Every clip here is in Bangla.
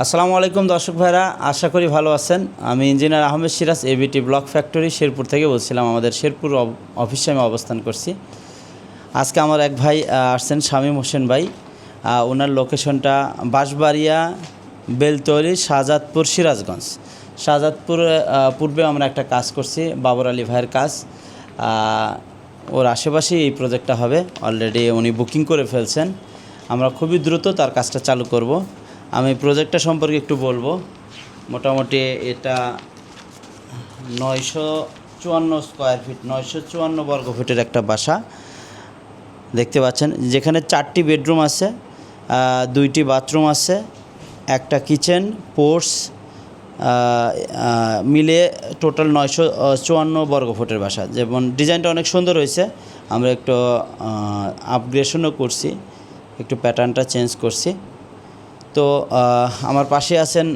আসসালামু আলাইকুম দর্শক ভাইরা, আশা করি ভালো আছেন। আমি engineer Ahmed Siraj ABT block factory Sherpur থেকে বলছিলাম, আমাদের শেরপুর অফিসে আমি অবস্থান করছি। আজকে আমার এক ভাই আসছেন শামীম হোসেন ভাই। ওনার লোকেশনটা বাঁশবাড়িয়া, বেলতলি, শাহজাদপুর, সিরাজগঞ্জ। শাহজাদপুর পূর্বে আমরা একটা কাজ করছি, বাবর আলী ভাইয়ের কাজ। ওর আশেপাশেই এই প্রজেক্টটা হবে। অলরেডি উনি বুকিং করে ফেলছেন। আমরা খুবই দ্রুত তার কাজটা চালু করব। আমি প্রজেক্টটা সম্পর্কে একটু বলব। মোটামুটি এটা নয়শো চুয়ান্ন স্কোয়ার ফিট নয়শো চুয়ান্ন বর্গ ফিটের একটা বাসা। দেখতে পাচ্ছেন, যেখানে চারটি বেডরুম আছে দুইটি বাথরুম আছে, একটা কিচেন পোর্টস মিলে টোটাল নয়শো চুয়ান্ন বর্গ ফুটের বাসা। যেমন ডিজাইনটা অনেক সুন্দর হয়েছে, আমরা একটু আপগ্রেশনও করছি, একটু প্যাটার্নটা চেঞ্জ করছি। তো আমার পাশে আছেন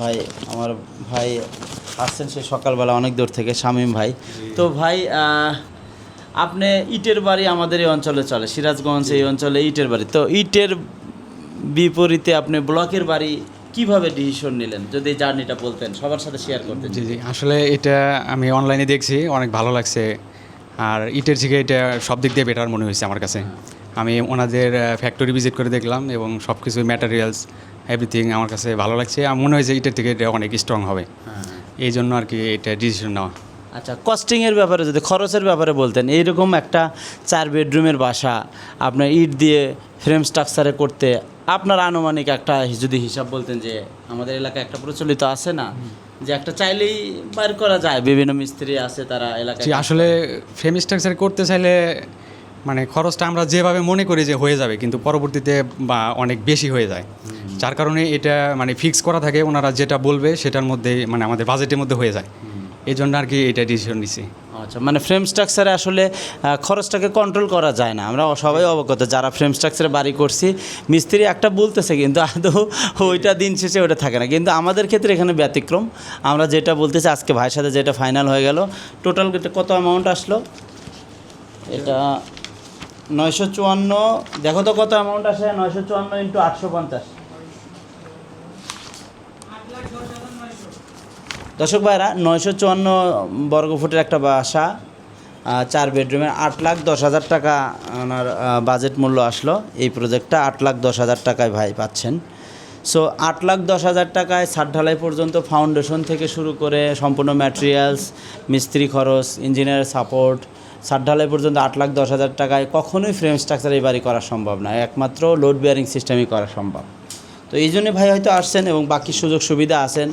ভাই, আমার ভাই আসছেন সে সকালবেলা অনেক দূর থেকে, শামীম ভাই। তো ভাই আপনি ইটের বাড়ি আমাদের এই অঞ্চলে চলে, সিরাজগঞ্জ এই অঞ্চলে ইটের বাড়ি। তো ইটের বিপরীতে আপনি ব্লকের বাড়ি কীভাবে ডিসিশন নিলেন? যদি জার্নিটা বলতেন, সবার সাথে শেয়ার করতেন। জি জি, আসলে এটা আমি অনলাইনে দেখছি, অনেক ভালো লাগছে। আর ইটের থেকে এটা সব দিক দিয়ে বেটার মনে হয়েছে আমার কাছে। আমি ওনাদের ফ্যাক্টরি ভিজিট করে দেখলাম এবং সব কিছু ম্যাটেরিয়ালস এভরিথিং আমার কাছে ভালো লাগছে। আর মনে হয়েছে ইটের থেকে এটা অনেক স্ট্রং হবে। এই জন্য আর কি এটা ডিসিশন নেওয়া। আচ্ছা কস্টিংয়ের ব্যাপারে যদি খরচের ব্যাপারে বলতেন এইরকম একটা চার বেডরুমের বাসা আপনার ইট দিয়ে ফ্রেম স্ট্রাকচারে করতে আপনার আনুমানিক একটা যদি হিসাব বলতেন যে আমাদের এলাকায় একটা প্রচলিত আছে না যে একটা চাইলেই বার করা যায়। বিভিন্ন মিস্ত্রি আছে তারা এলাকায় আসলে ফ্রেম স্ট্রাকচার করতে চাইলে মানে খরচটা আমরা যেভাবে মনে করি যে হয়ে যাবে কিন্তু পরবর্তীতে বা অনেক বেশি হয়ে যায়। যার কারণে এটা মানে ফিক্স করা থাকে ওনারা যেটা বলবে সেটার মধ্যে মানে আমাদের বাজেটের মধ্যে হয়ে যায়। এই জন্য আর কি এটা ডিসিশন নিছি। আচ্ছা মানে ফ্রেম স্ট্রাকচারে আসলে খরচটাকে কন্ট্রোল করা যায় না। আমরা সবাই অবগত যারা ফ্রেম স্ট্রাকচারে বাড়ি করছি মিস্ত্রি একটা বলতেছে কিন্তু আদৌ ওইটা দিন শেষে ওটা থাকে না। কিন্তু আমাদের ক্ষেত্রে এখানে ব্যতিক্রম। আমরা যেটা বলতেছি আজকে ভাইয়ের সাথে যেটা ফাইনাল হয়ে গেল টোটাল কত অ্যামাউন্ট আসলো? এটা নয়শো চুয়ান্ন, দেখো তো কত অ্যামাউন্ট আসে, নয়শো চুয়ান্ন ইন্টু আটশো পঞ্চাশ। দর্শক ভাইরা নয়শো চুয়ান্ন বর্গফুটের একটা বাসা চার বেডরুমের আট লাখ দশ হাজার টাকা ওনার বাজেট মূল্য আসলো। এই প্রজেক্টটা আট লাখ দশ হাজার টাকায় ভাই পাচ্ছেন। সো আট লাখ দশ হাজার টাকায় ছাদ ঢালাই পর্যন্ত ফাউন্ডেশন থেকে শুরু করে সম্পূর্ণ ম্যাটেরিয়ালস মিস্ত্রি খরচ ইঞ্জিনিয়ার সাপোর্ট ছাদ ঢালাই পর্যন্ত আট লাখ দশ হাজার টাকায় কখনোই ফ্রেম স্ট্রাকচার এই বাড়ি করা সম্ভব না একমাত্র লোড বিয়ারিং সিস্টেমই করা সম্ভব। তো এই জন্য ভাই হয়তো আসছেন এবং বাকি সুযোগ সুবিধা আছেন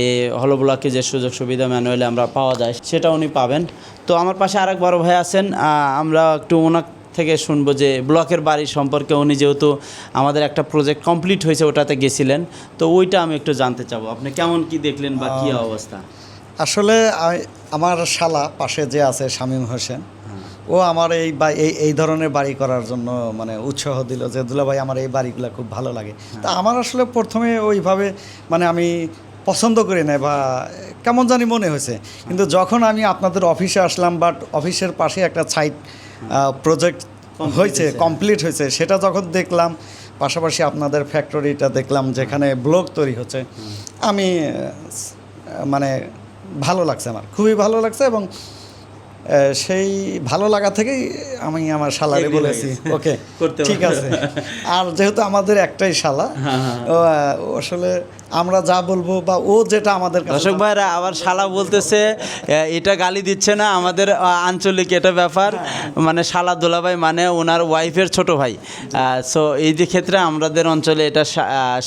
এ হলো ব্লকে যে সুযোগ সুবিধা ম্যানুয়ালি আমরা পাওয়া যায় সেটা উনি পাবেন। তো আমার পাশে আরেক বড় ভাই আছেন আমরা একটু ওনার থেকে শুনব যে ব্লকের বাড়ি সম্পর্কে উনি যেহেতু আমাদের একটা প্রজেক্ট কমপ্লিট হয়েছে ওটাতে গেছিলেন তো ওইটা আমি একটু জানতে চাবো। আপনি কেমন কি দেখলেন বা কী অবস্থা? আসলে আমার শালা পাশে যে আছে শামীম হোসেন ও আমার এই বা এই এই ধরনের বাড়ি করার জন্য মানে উৎসাহ দিল যে দুলা ভাই আমার এই বাড়িগুলো খুব ভালো লাগে। তা আমার আসলে প্রথমে ওইভাবে মানে আমি পছন্দ করি না বা কেমন জানি মনে হয়েছে। কিন্তু যখন আমি আপনাদের অফিসে আসলাম বাট অফিসের পাশে একটা সাইট প্রজেক্ট হয়েছে কমপ্লিট হয়েছে সেটা যখন দেখলাম পাশাপাশি আপনাদের ফ্যাক্টরিটা দেখলাম যেখানে ব্লক তৈরি হচ্ছে আমি মানে ভালো লাগছে আমার খুবই ভালো লাগছে এবং সেই ভালো লাগা থেকেই আমি আমার শালারে বলেছি। ওকে ঠিক আছে। আর যেহেতু আমাদের একটাই শালা ও আসলে আমরা যা বলব বা ও যেটা আমাদের দর্শক ভাইরা আবার শালা বলতেছে এটা গালি দিচ্ছে না আমাদের আঞ্চলিক এটা ব্যাপার। মানে শালা দোলাভাই মানে ওনার ওয়াইফের ছোট ভাই। সো এই যে ক্ষেত্রে আমাদের অঞ্চলে এটা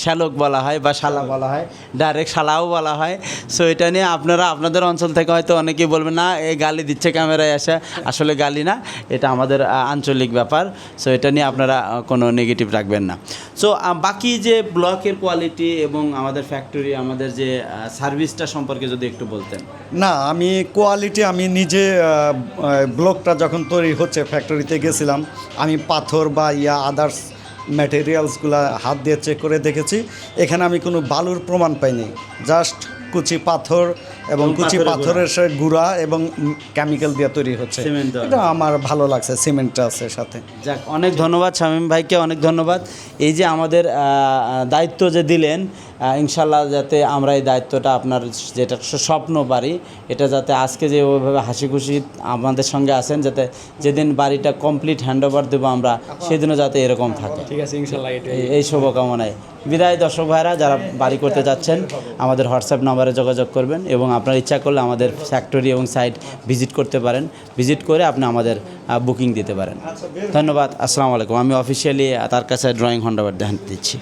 শ্যালক বলা হয় বা শালা বলা হয় ডাইরেক্ট শালাও বলা হয়। সো এটা নিয়ে আপনারা আপনাদের অঞ্চল থেকে হয়তো অনেকেই বলবেন না এই গালি দিচ্ছে ক্যামেরায় আসে আসলে গালি না এটা আমাদের আঞ্চলিক ব্যাপার। সো এটা নিয়ে আপনারা কোনো নেগেটিভ রাখবেন না। সো বাকি যে ব্লকের কোয়ালিটি এবং আমাদের ফ্যাক্টরি আমাদের যে সার্ভিসটা সম্পর্কে যদি একটু বলতেন। না আমি কোয়ালিটি আমি নিজে ব্লকটা যখন তৈরি হচ্ছে ফ্যাক্টরিতে গেছিলাম আমি পাথর বা ইয়া আদার্স ম্যাটেরিয়ালসগুলো হাত দিয়ে চেক করে দেখেছি। এখানে আমি কোনো বালুর প্রমাণ পাইনি। জাস্ট কুচি পাথর এবং কুচি পাথরের পাথরের সে গুঁড়া এবং কেমিক্যাল দিয়ে তৈরি হচ্ছে। এটা আমার ভালো লাগছে সিমেন্টটা আছে সাথে। যাক অনেক ধন্যবাদ শামীম ভাইকে অনেক ধন্যবাদ। এই যে আমাদের দায়িত্ব যে দিলেন ইনশাল্লাহ যাতে আমরা এই দায়িত্বটা আপনার যেটা স্বপ্ন বাড়ি এটা যাতে আজকে যে ওইভাবে হাসি খুশি আমাদের সঙ্গে আছেন যাতে যেদিন বাড়িটা কমপ্লিট হ্যান্ড ওভার দেবো আমরা সেদিনও যাতে এরকম থাকে। ঠিক আছে ইনশাল্লাহ এই- এই শুভকামনায়। বিদায় দর্শক ভাইরা যারা বাড়ি করতে যাচ্ছেন আমাদের হোয়াটসঅ্যাপ নাম্বারে যোগাযোগ করবেন এবং আপনার ইচ্ছা করলে আমাদের ফ্যাক্টরি এবং সাইট ভিজিট করতে পারেন। ভিজিট করে আপনি আমাদের বুকিং দিতে পারেন। ধন্যবাদ আসসালামু আলাইকুম। আমি অফিসিয়ালি তার কাছে ড্রয়িং হন্ডাবার দেখান দিচ্ছি।